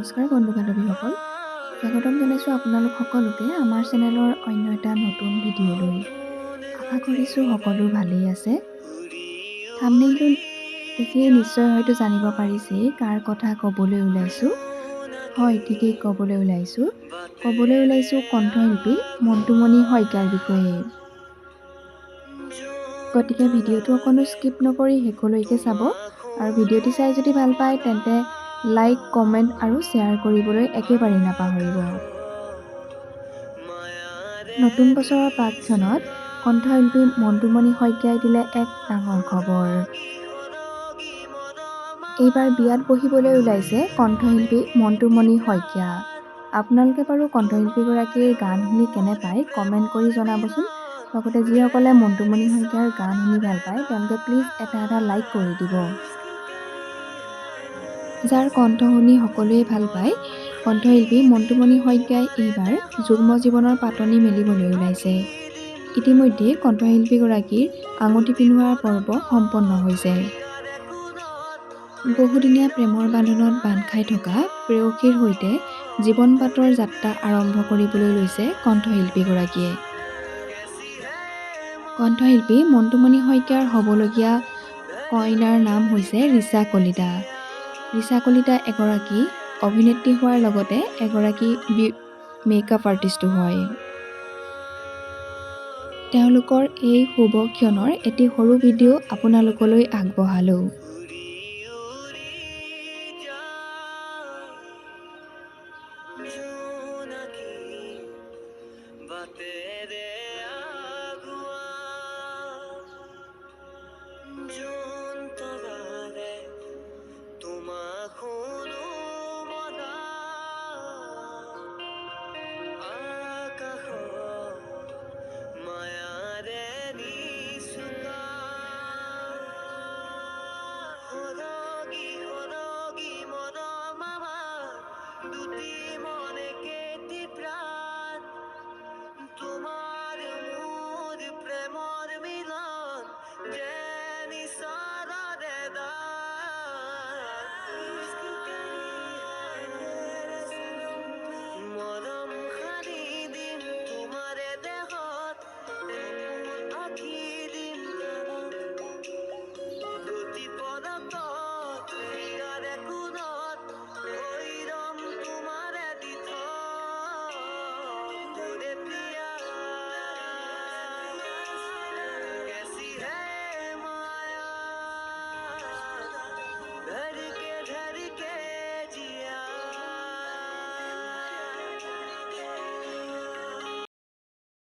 নমস্কাৰ বন্ধু বান্ধৱীসকল। স্বাগতম জনাইছোঁ আপোনালোক সকলোকে আমাৰ চেনেলৰ অন্য এটা নতুন ভিডিঅ'লৈ। আশা কৰিছোঁ সকলো ভালেই আছে। থামনেইলটো দেখিয়ে নিশ্চয় হয়তো জানিব পাৰিছেই কাৰ কথা ক'বলৈ ওলাইছোঁ। হয় ঠিকেই ক'বলৈ ওলাইছোঁ। ক'বলৈ ওলাইছোঁ কণ্ঠশিল্পী মণ্টুমণি শইকীয়াৰ বিষয়ে। গতিকে ভিডিঅ'টো অকণো স্কিপ নকৰি শেষলৈকে চাব আৰু ভিডিঅ'টি চাই যদি ভাল পায় তেন্তে লাইক কমেণ্ট আৰু শ্বেয়াৰ কৰিবলৈ একেবাৰে নাপাহৰিব। নতুন বছৰৰ প্ৰাকক্ষণত কণ্ঠশিল্পী মণ্টুমণি শইকীয়াই দিলে এক ডাঙৰ খবৰ। এইবাৰ বিয়াত বহিবলৈ ওলাইছে কণ্ঠশিল্পী মণ্টুমণি শইকীয়া। আপোনালোকে বাৰু কণ্ঠশিল্পীগৰাকীৰ গান শুনি কেনে পায় কমেণ্ট কৰি জনাবচোন। লগতে যিসকলে মণ্টুমণি শইকীয়াৰ গান শুনি ভাল পায় তেওঁলোকে প্লিজ এটা এটা লাইক কৰি দিব। যাৰ কণ্ঠ শুনি সকলোৱে ভাল পায় কণ্ঠশিল্পী মণ্টুমণি শইকীয়াই এইবাৰ যুগ্ম জীৱনৰ পাতনি মেলিবলৈ ওলাইছে। ইতিমধ্যে কণ্ঠশিল্পীগৰাকীৰ আঙুঠি পিন্ধোৱাৰ পৰ্ব সম্পন্ন হৈছে। বহুদিনীয়া প্ৰেমৰ বান্ধোনত বান্ধ খাই থকা প্ৰেয়সীৰ সৈতে জীৱন পাতৰ যাত্ৰা আৰম্ভ কৰিবলৈ লৈছে কণ্ঠশিল্পীগৰাকীয়ে কণ্ঠশিল্পী মণ্টুমণি শইকীয়াৰ হ'বলগীয়া কইনাৰ নাম হৈছে ৰিচা কলিতা। ৰিচা কলিতা এগৰাকী অভিনেত্ৰী হোৱাৰ লগতে এগৰাকী মেকআপ আৰ্টিষ্টো হয়। তেওঁলোকৰ এই শুভ ক্ষণৰ এটি সৰু ভিডিঅ' আপোনালোকলৈ আগবঢ়ালোঁ। it be?